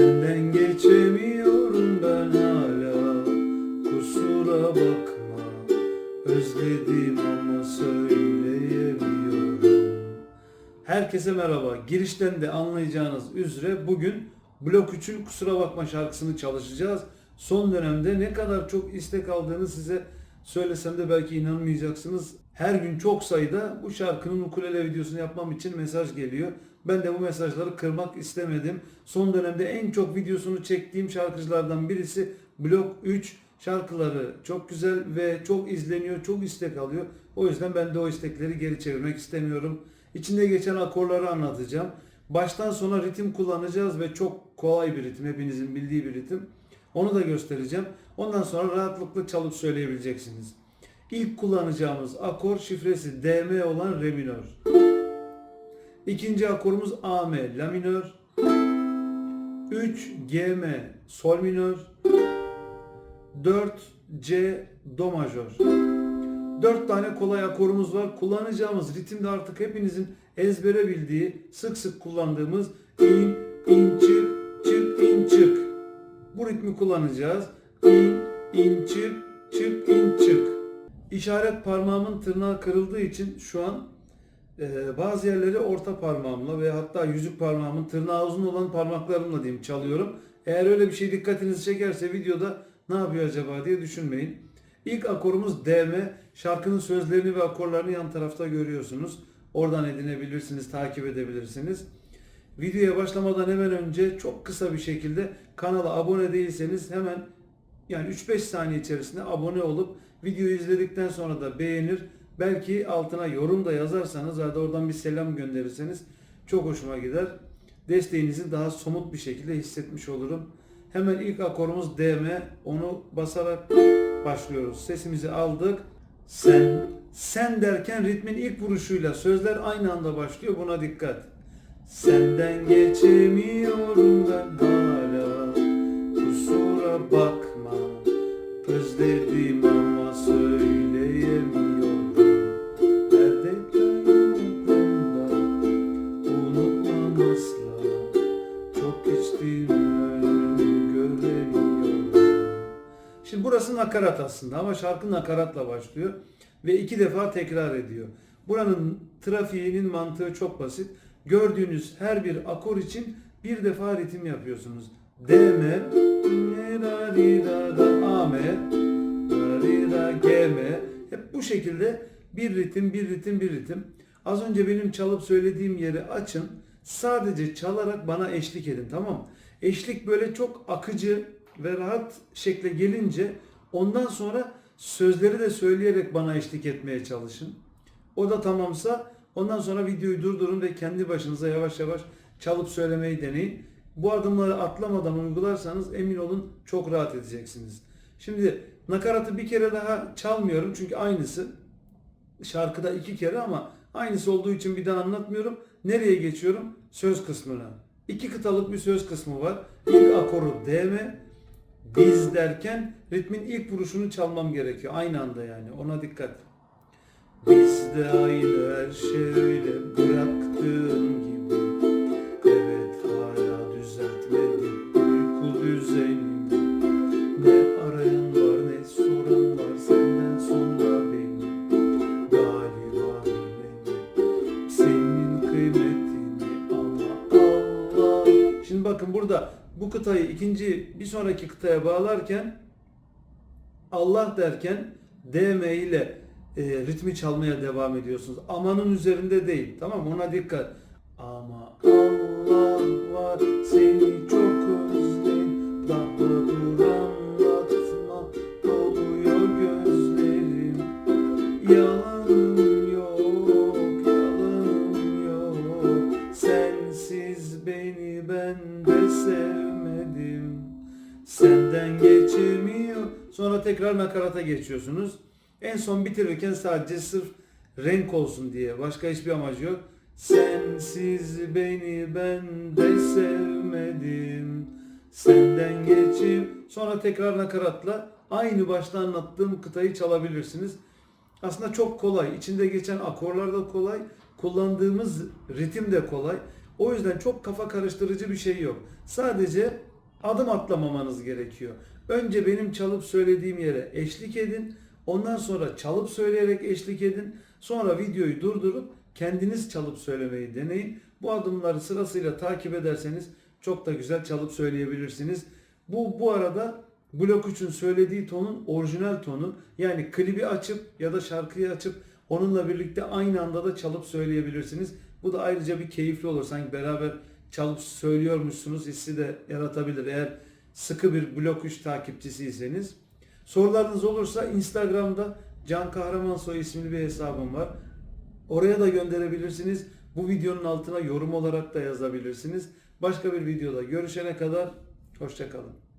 Senden geçemiyorum ben hala Kusura bakma Özledim ama söyleyemiyorum Herkese merhaba. Girişten de anlayacağınız üzere bugün Blok 3'ün Kusura Bakma şarkısını çalışacağız. Son dönemde ne kadar çok istek aldığını size söylesem de belki inanmayacaksınız. Her gün çok sayıda bu şarkının ukulele videosunu yapmam için mesaj geliyor. Ben de bu mesajları kırmak istemedim. Son dönemde en çok videosunu çektiğim şarkıcılardan birisi Blok 3 şarkıları çok güzel ve çok izleniyor, çok istek alıyor. O yüzden ben de o istekleri geri çevirmek istemiyorum. İçinde geçen akorları anlatacağım. Baştan sona ritim kullanacağız ve çok kolay bir ritim, hepinizin bildiği bir ritim. Onu da göstereceğim. Ondan sonra rahatlıkla çalıp söyleyebileceksiniz. İlk kullanacağımız akor şifresi DM olan re minör. İkinci akorumuz AM, la minör. 3 GM, sol minör. 4 C, do majör. 4 tane kolay akorumuz var. Kullanacağımız ritim de artık hepinizin ezbere bildiği, sık sık kullandığımız in, in, çık, çık, in, çık. Bu ritmi kullanacağız. İn, in, çık, çık, in, çık. İşaret parmağımın tırnağı kırıldığı için şu an e, bazı yerleri orta parmağımla ve hatta yüzük parmağımın tırnağı uzun olan parmaklarımla diyeyim çalıyorum. Eğer öyle bir şey dikkatinizi çekerse videoda ne yapıyor acaba diye düşünmeyin. İlk akorumuz DM. Şarkının sözlerini ve akorlarını yan tarafta görüyorsunuz. Oradan edinebilirsiniz, takip edebilirsiniz. Videoya başlamadan hemen önce çok kısa bir şekilde kanala abone değilseniz hemen yani 3-5 saniye içerisinde abone olup videoyu izledikten sonra da beğenir. Belki altına yorum da yazarsanız ya da oradan bir selam gönderirseniz çok hoşuma gider. Desteğinizi daha somut bir şekilde hissetmiş olurum. Hemen ilk akorumuz DM. Onu basarak başlıyoruz. Sesimizi aldık. Sen, sen derken ritmin ilk vuruşuyla sözler aynı anda başlıyor. Buna dikkat. Senden geçemiyorum ben hala. Kusura bakma. Özledim ama söyleyemiyorum. Şimdi burası nakarat aslında ama şarkı nakaratla başlıyor ve iki defa tekrar ediyor. Buranın trafiğinin mantığı çok basit. Gördüğünüz her bir akor için bir defa ritim yapıyorsunuz. DM, ra, ri, ra, da, AM, ra, ri, ra, GM. Hep bu şekilde bir ritim, bir ritim, bir ritim. Az önce benim çalıp söylediğim yeri açın. Sadece çalarak bana eşlik edin tamam mı? Eşlik böyle çok akıcı ve rahat şekle gelince ondan sonra sözleri de söyleyerek bana eşlik etmeye çalışın. O da tamamsa ondan sonra videoyu durdurun ve kendi başınıza yavaş yavaş çalıp söylemeyi deneyin. Bu adımları atlamadan uygularsanız emin olun çok rahat edeceksiniz. Şimdi nakaratı bir kere daha çalmıyorum çünkü aynısı. Şarkıda iki kere ama aynısı olduğu için bir daha anlatmıyorum. Nereye geçiyorum? Söz kısmına. İki kıtalık bir söz kısmı var. İlk akoru DM, biz derken ritmin ilk vuruşunu çalmam gerekiyor. Aynı anda yani. Ona dikkat. Bizde aynı her şey öyle bıraktığın gibi. Şimdi bakın burada bu kıtayı ikinci bir sonraki kıtaya bağlarken Allah derken DM ile e, ritmi çalmaya devam ediyorsunuz. Amanın üzerinde değil. Tamam? Ona dikkat. Ama Allah var seni çok özledim. Daha dur doluyor gözlerim. Yalanım Senden geçemiyor. Sonra tekrar nakarata geçiyorsunuz. En son bitirirken sadece sırf renk olsun diye. Başka hiçbir amacı yok. Sensiz beni ben de sevmedim. Senden geçip sonra tekrar nakaratla aynı başta anlattığım kıtayı çalabilirsiniz. Aslında çok kolay. İçinde geçen akorlar da kolay. Kullandığımız ritim de kolay. O yüzden çok kafa karıştırıcı bir şey yok. Sadece adım atlamamanız gerekiyor. Önce benim çalıp söylediğim yere eşlik edin. Ondan sonra çalıp söyleyerek eşlik edin. Sonra videoyu durdurup kendiniz çalıp söylemeyi deneyin. Bu adımları sırasıyla takip ederseniz çok da güzel çalıp söyleyebilirsiniz. Bu bu arada Blok 3'ün söylediği tonun orijinal tonu. Yani klibi açıp ya da şarkıyı açıp onunla birlikte aynı anda da çalıp söyleyebilirsiniz. Bu da ayrıca bir keyifli olur. Sanki beraber çalıp söylüyormuşsunuz hissi de yaratabilir. Eğer sıkı bir Blok 3 takipçisiyseniz. Sorularınız olursa Instagram'da Can Kahramansoy isimli bir hesabım var. Oraya da gönderebilirsiniz. Bu videonun altına yorum olarak da yazabilirsiniz. Başka bir videoda görüşene kadar hoşçakalın.